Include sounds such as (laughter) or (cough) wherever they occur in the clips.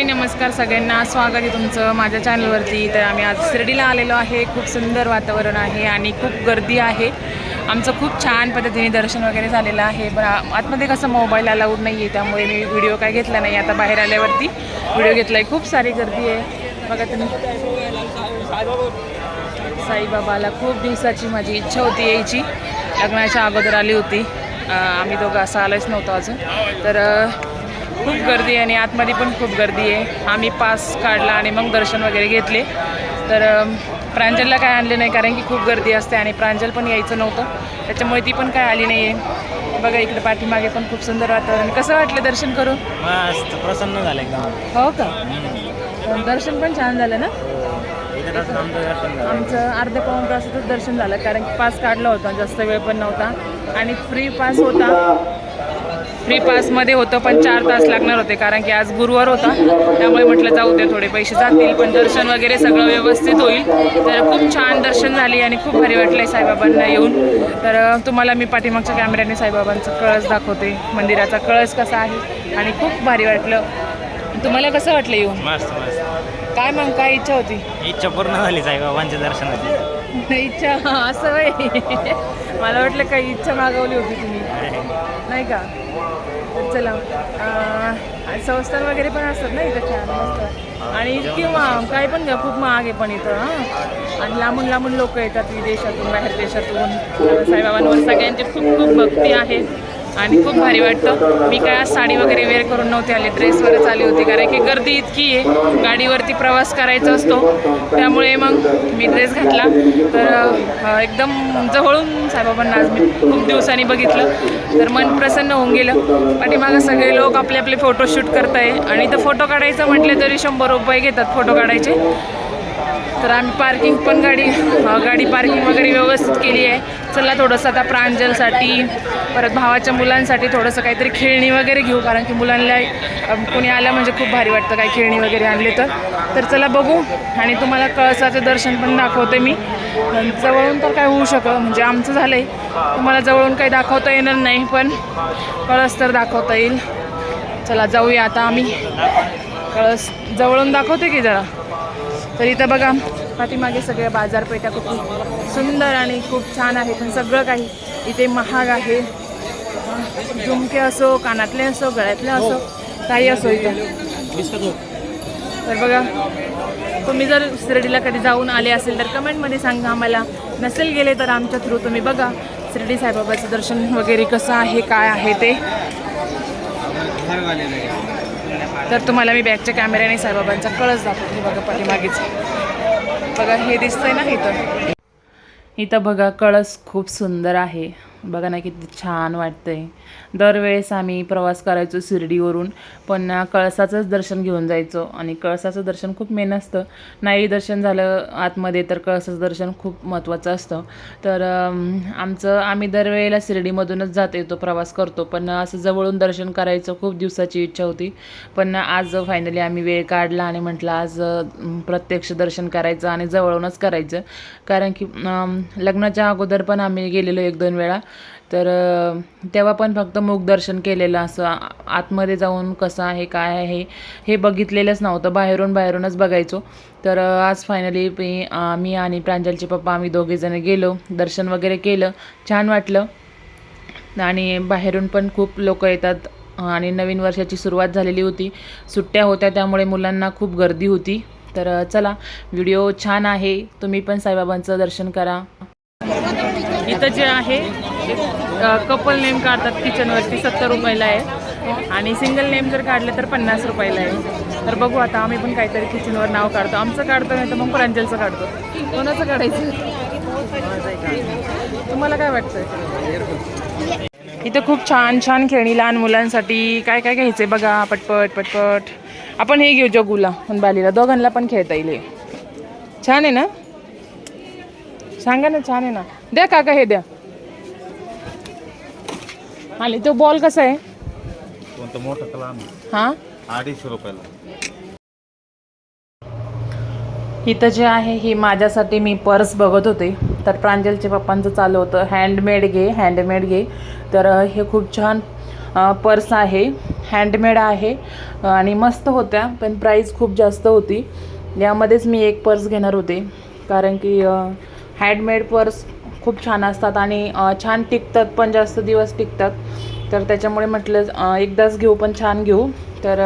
हाय नमस्कार सगळ्यांना. स्वागत आहे तुमचं माझ्या चॅनलवरती तर आम्ही आज शिर्डीला आलेलो आहे. खूप सुंदर वातावरण आहे आणि खूप गर्दी आहे. आमचं खूप छान पद्धतीने दर्शन वगैरे झालेलं आहे. पण आतमध्ये कसं मोबाईल अलाउड नाही आहे त्यामुळे मी व्हिडिओ काय घेतला नाही. आता बाहेर आल्यावरती व्हिडिओ घेतला आहे खूप सारी गर्दी आहे. बघा तुम्ही. साईबाबाला खूप दिवसाची माझी इच्छा होती यायची. लग्नाच्या अगोदर आली होती. आम्ही दोघं असं आलंच नव्हतं अजून. तर खूप गर्दी आहे आणि आतमध्ये पण खूप गर्दी आहे. आम्ही पास काढला आणि मग दर्शन वगैरे घेतले. तर प्रांजलला काय आणले नाही कारण की खूप गर्दी असते आणि प्रांजल पण यायचं नव्हतं. त्याच्यामुळे ती पण काय आली नाही आहे बघा इकडे पाठीमागे पण खूप सुंदर वातावरण कसं वाटलं दर्शन करून? मस्त प्रसन्न झालं एकदम हो का? दर्शन पण छान झालं ना? तसं आमचं अर्ध्या पाऊण तासातच दर्शन झालं कारण की पास काढला होता जास्त वेळ पण नव्हता. आणि फ्री पास होता. फ्री पासमध्ये होतं पण चार तास लागणार होते कारण की आज गुरुवार होता. त्यामुळे म्हटलं जाऊ दे थोडे पैसे जातील पण दर्शन वगैरे सगळं व्यवस्थित होईल. तर खूप छान दर्शन झाली आणि खूप भारी वाटलं आहे साईबाबांना येऊन. तर तुम्हाला मी पाठीमागच्या कॅमेऱ्याने साईबाबांचा कळस दाखवते. मंदिराचा कळस कसा आहे आणि खूप भारी वाटलं. तुम्हाला कसं वाटलं येऊन? मस्त मस्त. काय मग काय इच्छा होती? इच्छा पूर्ण झाली साईबाबांच्या दर्शनाची. इच्छा असं (laughs) मला वाटलं काही इच्छा मागवली होती तुम्ही. नाही का? तर चला. संस्थान वगैरे पण असतात ना इथं छान मस्त. आणि किंवा काय पण घ्या खूप महाग आहे पण इथं हां. आणि लांबून लांबून लोक येतात विदेशातून बाहेर देशातून. साईबाबांवर सगळ्यांची खूप खूप भक्ती आहे. आणि खूप भारी वाटतं. मी काय आज साडी वगैरे वेअर करून नव्हते आले. ड्रेसवरच आली होती कारण की गर्दी इतकी आहे. गाडीवरती प्रवास करायचा असतो. त्यामुळे मग मी ड्रेस घातला. तर एकदम जवळून साईबाबांना आज मी खूप दिवसांनी बघितलं. तर मन प्रसन्न होऊन गेलं. पाठीमागं सगळे लोक आपले आपले फोटोशूट करत आहे आणि तर फोटो काढायचं म्हटलं तरी शंभर रुपये घेतात फोटो काढायचे. तर आम्ही पार्किंग पण गाडी गाडी पार्किंग वगैरे व्यवस्थित केली आहे. चला थोडंसं आता प्रांजलसाठी परत भावाच्या मुलांसाठी थोडंसं काहीतरी खेळणी वगैरे घेऊ कारण की मुलांना कोणी आलं म्हणजे खूप भारी वाटतं काही खेळणी वगैरे आणले तर. तर चला बघू. आणि तुम्हाला कळसाचं दर्शन पण दाखवते मी. जवळून तर काय होऊ शकतं म्हणजे आमचं झालं आहे तुम्हाला जवळून काही दाखवता येणार नाही पण कळस तर दाखवता येईल. चला जाऊया आता आम्ही. कळस जवळून दाखवते की जरा? तर इथं बघा पाठीमागे सगळ्या बाजारपेठा खूप सुंदर आणि खूप छान आहे पण सगळं काही इथे महाग आहे. झुमके असो कानातले असो गळ्यातले असो काही असो इथं. तर बघा तुम्ही जर शिर्डीला कधी जाऊन आले असेल तर कमेंटमध्ये सांगा आम्हाला. नसेल गेले तर आमच्या थ्रू तुम्ही बघा. शिर्डी साईबाबाचं दर्शन वगैरे कसं आहे काय आहे ते. तर तुम्हाला मी बॅगच्या कॅमेऱ्याने साईबाबांचा कळस दाखवते. बघा पाठीमागेच. बघा हे दिसतंय ना इथं? इथं बघा कळस खूप सुंदर आहे. बघा ना किती छान वाटतंय. दरवेळेस आम्ही प्रवास करायचो शिर्डीवरून पण कळसाचंच दर्शन घेऊन जायचो. आणि कळसाचं दर्शन खूप मेन असतं. नाही दर्शन झालं आतमध्ये तर कळसाचं दर्शन खूप महत्त्वाचं असतं. तर आमचं आम्ही दरवेळेला शिर्डीमधूनच जात येतो प्रवास करतो. पण असं जवळून दर्शन करायचं खूप दिवसाची इच्छा होती. पण आज फायनली आम्ही वेळ काढला आणि म्हटलं आज प्रत्यक्ष दर्शन करायचं आणि जवळूनच करायचं. कारण की लग्नाच्या अगोदर पण आम्ही गेलेलो एक दोन वेळा. तर तेव्हा पण फक्त मुखदर्शन दर्शन केलेलं असं आतमध्ये जाऊन कसं आहे काय आहे हे बघितलेलंच नव्हतं. बाहेरून बाहेरूनच बघायचो. तर आज फायनली मी मी आणि प्रांजलचे पप्पा आम्ही दोघेजण गेलो. दर्शन वगैरे केलं. छान वाटलं. आणि बाहेरून पण खूप लोक येतात. आणि नवीन वर्षाची सुरुवात झालेली होती. सुट्ट्या होत्या त्यामुळे मुलांना खूप गर्दी होती. तर चला व्हिडिओ छान आहे. तुम्ही पण साईबाबांचं दर्शन करा. इथं जे आहे कपल नेम काढतात किचनवरती सत्तर रुपयाला आहे. आणि सिंगल नेम जर काढले तर पन्नास रुपयाला आहे. तर बघू आता आम्ही पण काहीतरी किचनवर नाव काढतो. आमचं काढतो नाही तर मग प्रांजलचं काढतो. कोणाचं काढायचं? तुम्हाला काय वाटतं इथं खूप छान छान खेळणी लहान मुलांसाठी. काय काय घ्यायचंय बघा. पटपट पटपट. आपण हे घेऊ जगूला पण बालीला दोघांना पण खेळता येईल हे. छान आहे ना? सांगा ना छान आहे ना? द्या काका हे द्या. आणि तो बॉल कसा आहे? कोणतं मोठं कलाम हा? अडीचशे रुपयाला. इथं जे आहे ही माझ्यासाठी मी पर्स बघत होते. तर प्रांजलच्या पप्पांचं चालू होतं हँडमेड घे हँडमेड घे. तर हे खूप छान पर्स आहे. हँडमेड आहे. आणि मस्त होत्या पण प्राईस खूप जास्त होती. यामध्येच मी एक पर्स घेणार होते. कारण की हँडमेड पर्स खूप छान असतात आणि छान टिकतात पण जास्त दिवस टिकतात. तर त्याच्यामुळे म्हटलं एकदाच घेऊ पण छान घेऊ. तर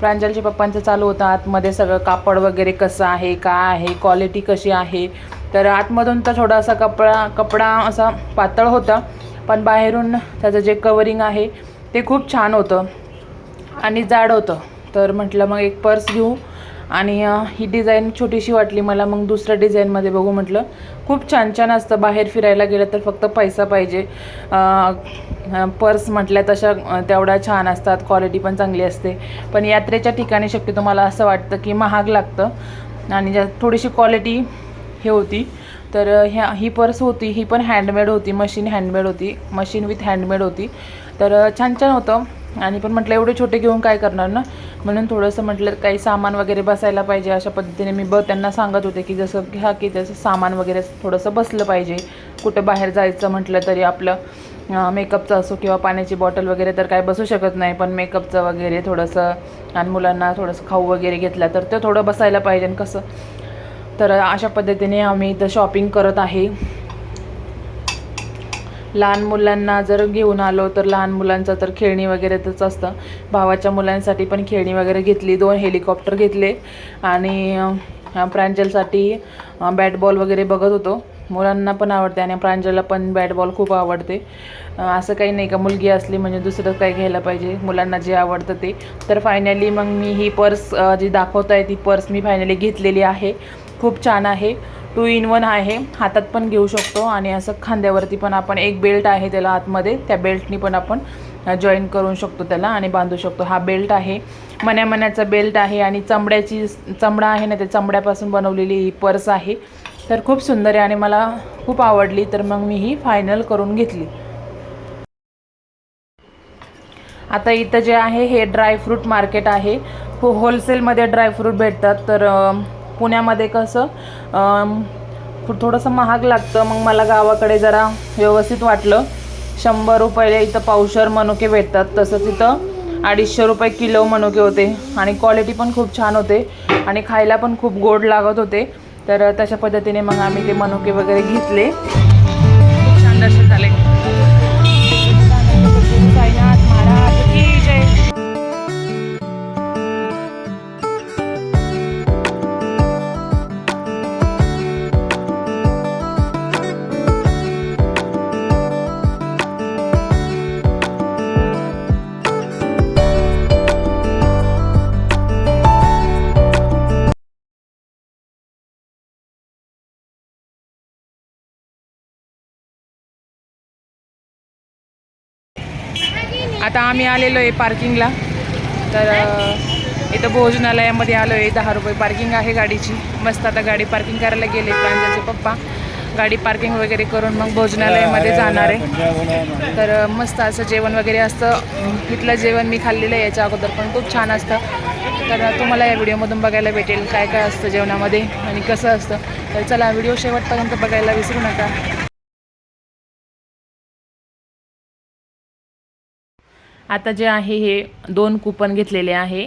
प्रांजलच्या पप्पांचं चालू होतं आतमध्ये सगळं कापड वगैरे कसं आहे काय आहे क्वालिटी कशी आहे. तर आतमधून तर थोडासा कपडा कपडा असा पातळ होता पण बाहेरून त्याचं जे कवरिंग आहे ते खूप छान होतं आणि जाड होतं. तर म्हटलं मग एक पर्स घेऊ. आणि ही डिझाईन छोटीशी वाटली मला. मग दुसऱ्या डिझाईनमध्ये बघू म्हटलं खूप छान छान असतं. बाहेर फिरायला गेलं तर फक्त पैसा पाहिजे. पर्स म्हटल्या तशा तेवढ्या छान असतात. क्वालिटी पण चांगली असते. पण यात्रेच्या ठिकाणी शक्यतो मला असं वाटतं की महाग लागतं. आणि ज्या थोडीशी क्वालिटी हे होती. तर ह्या ही पर्स होती. ही पण हँडमेड होती. मशीन हँडमेड होती. मशीन विथ हँडमेड होती. तर छान छान होतं. आणि पण म्हटलं एवढे छोटे घेऊन काय करणार ना? म्हणून थोडंसं म्हटलं काही सामान वगैरे बसायला पाहिजे अशा पद्धतीने मी ब त्यांना सांगत होते की जसं घ्या की त्याचं सामान वगैरे थोडंसं बसलं पाहिजे. कुठं बाहेर जायचं म्हटलं तरी आपलं मेकअपचं असो किंवा पाण्याची बॉटल वगैरे तर काय बसू शकत नाही पण मेकअपचं वगैरे थोडंसं आणि मुलांना थोडंसं खाऊ वगैरे घेतलं तर ते थोडं बसायला पाहिजे आणि कसं. तर अशा पद्धतीने आम्ही इथं शॉपिंग करत आहे. लहान मुलांना जर घेऊन आलो तर लहान मुलांचं तर खेळणी वगैरे तरच असतं. भावाच्या मुलांसाठी पण खेळणी वगैरे घेतली दोन हेलिकॉप्टर घेतले आणि प्रांजलसाठी बॅट बॉल वगैरे बघत होतो. मुलांना पण आवडते आणि प्रांजलला पण बॅट बॉल खूप आवडते. असं काही नाही का मुलगी असली म्हणजे दुसरं काही घ्यायला पाहिजे मुलांना जे आवडतं ते. तर फायनली मग मी ही पर्स जी दाखवत आहे ती पर्स मी फायनली घेतलेली आहे. खूप छान आहे. टू इन वन आहे. हातात पण घेऊ शकतो आणि असं खांद्यावरती पण आपण एक बेल्ट आहे त्याला आतमध्ये. त्या बेल्टनी पण आपण जॉईन करू शकतो त्याला आणि बांधू शकतो. हा बेल्ट आहे. मन्या मन्याचा बेल्ट आहे आणि चमड्याची चमडा आहे ना त्या चमड्यापासून बनवलेली ही पर्स आहे. तर खूप सुंदर आहे आणि मला खूप आवडली. तर मग मी ही फायनल करून घेतली. आता इथं जे आहे हे ड्रायफ्रूट मार्केट आहे. हो होलसेलमध्ये ड्रायफ्रूट भेटतात. तर पुण्यामध्ये कसं थोडंसं महाग लागतं. मग मला गावाकडे जरा व्यवस्थित वाटलं. शंभर रुपये इथं पावशर मनुके भेटतात. तसंच इथं अडीचशे रुपये किलो मनुके होते. आणि क्वालिटी पण खूप छान होते. आणि खायला पण खूप गोड लागत होते. तर तशा पद्धतीने मग आम्ही ते मनुके वगैरे घेतले. आता आम्ही आलेलो आहे पार्किंगला तर इथं भोजनालयामध्ये आलो आहे दहा रुपये पार्किंग आहे गाडीची. मस्त आता गाडी पार्किंग करायला गेले प्रांजाचे पप्पा. गाडी पार्किंग वगैरे करून मग भोजनालयामध्ये जाणार आहे. तर मस्त असं जेवण वगैरे असतं. इथलं जेवण मी खाल्लेलं आहे याच्या अगोदर पण खूप छान असतं. तर तुम्हाला या व्हिडिओमधून बघायला भेटेल काय काय असतं जेवणामध्ये आणि कसं असतं. तर चला व्हिडिओ शेवटपर्यंत बघायला विसरू नका. आता जे आहे हे दोन कुपन घेतलेले आहे.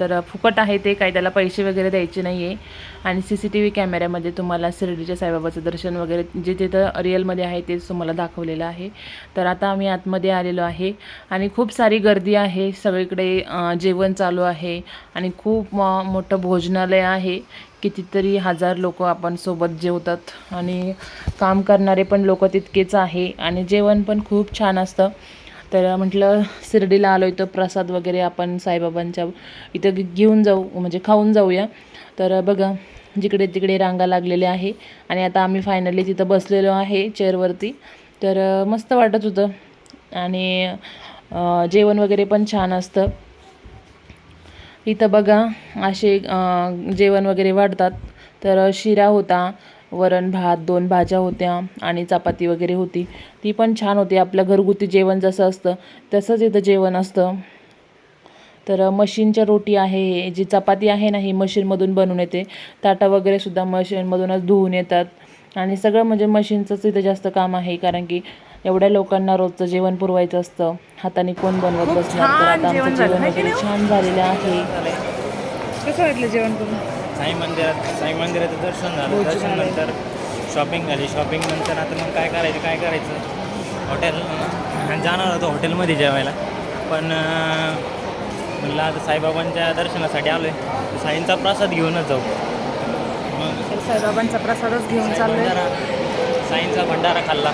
तर फुकट आहे ते काही त्याला पैसे वगैरे द्यायचे नाही आहे आणि सी सी टी व्ही कॅमेऱ्यामध्ये तुम्हाला शिर्डीच्या साईबाबाचं दर्शन वगैरे जे तिथं रिअलमध्ये आहे तेच तुम्हाला दाखवलेलं आहे. तर आता आम्ही आतमध्ये आलेलो आहे. आणि खूप सारी गर्दी आहे. सगळीकडे जेवण चालू आहे. आणि खूप मोठं भोजनालय आहे. कितीतरी हजार लोक आपण सोबत जेवतात. आणि काम करणारे पण लोक तितकेच आहे. आणि जेवण पण खूप छान असतं. तर म्हटलं शिर्डीला आलो इथं प्रसाद वगैरे आपण साईबाबांच्या इथं घेऊन जाऊ म्हणजे खाऊन जाऊया. तर बघा जिकडे तिकडे रांगा लागलेल्या आहे. आणि आता आम्ही फायनली तिथं बसलेलो आहे चेअरवरती तर मस्त वाटत होतं. आणि जेवण वगैरे पण छान असतं. इथं बघा असे जेवण वगैरे वाढतात. तर शिरा होता वरण भात दोन भाज्या होत्या आणि चपाती वगैरे होती. ती पण छान होती. आपलं घरगुती जेवण जसं असतं तसंच इथं जेवण असतं. तर मशीनच्या रोटी आहे. हे जी चपाती आहे ना ही मशीनमधून बनवून येते. ताटा वगैरे सुद्धा मशीनमधूनच धुवून येतात. आणि सगळं म्हणजे मशीनचंच इथं जास्त काम आहे. कारण की एवढ्या लोकांना रोजचं जेवण पुरवायचं असतं. हाताने कोण बनवत बसणार? तर आता आमचं जेवण है वगैरे नाही? छान झालेलं आहे. कसं वाटलं जेवण करून? साई मंदिरात साई मंदिराचं दर्शन झालं. भोजन दर्शन झालं. नंतर शॉपिंग झाली. शॉपिंग नंतर आता मग काय करायचं काय करायचं? हॉटेल जाणार होतो हॉटेलमध्ये जेवायला. पण म्हणलं आता साईबाबांच्या दर्शनासाठी आलो आहे साईंचा प्रसाद घेऊनच जाऊ. मग साईबाबांचा प्रसादच घेऊन भंडारा साईंचा भंडारा खाल्ला.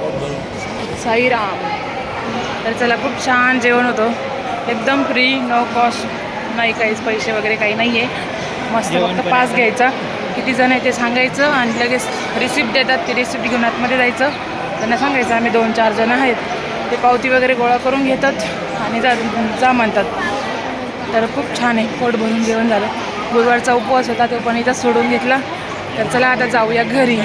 पोट भरून. साईराम. तर चला खूप छान जेवण होतं. एकदम फ्री नो कॉस्ट नाही काहीच पैसे वगैरे काही नाही आहे मस्त फक्त पास. घ्यायचा. किती जण आहे ते सांगायचं आणि लगेच रिसिप्ट देतात ती रिसिप्ट घेऊन आतमध्ये जायचं. त्यांना सांगायचं आम्ही दोन चार जण आहेत. ते पावती वगैरे गोळा करून घेतात आणि जा जा म्हणतात. तर खूप छान आहे पोट भरून जेवण झालं. गुरुवारचा उपवास होता तो पण इथं सोडून घेतला. तर चला आता जाऊया घरी.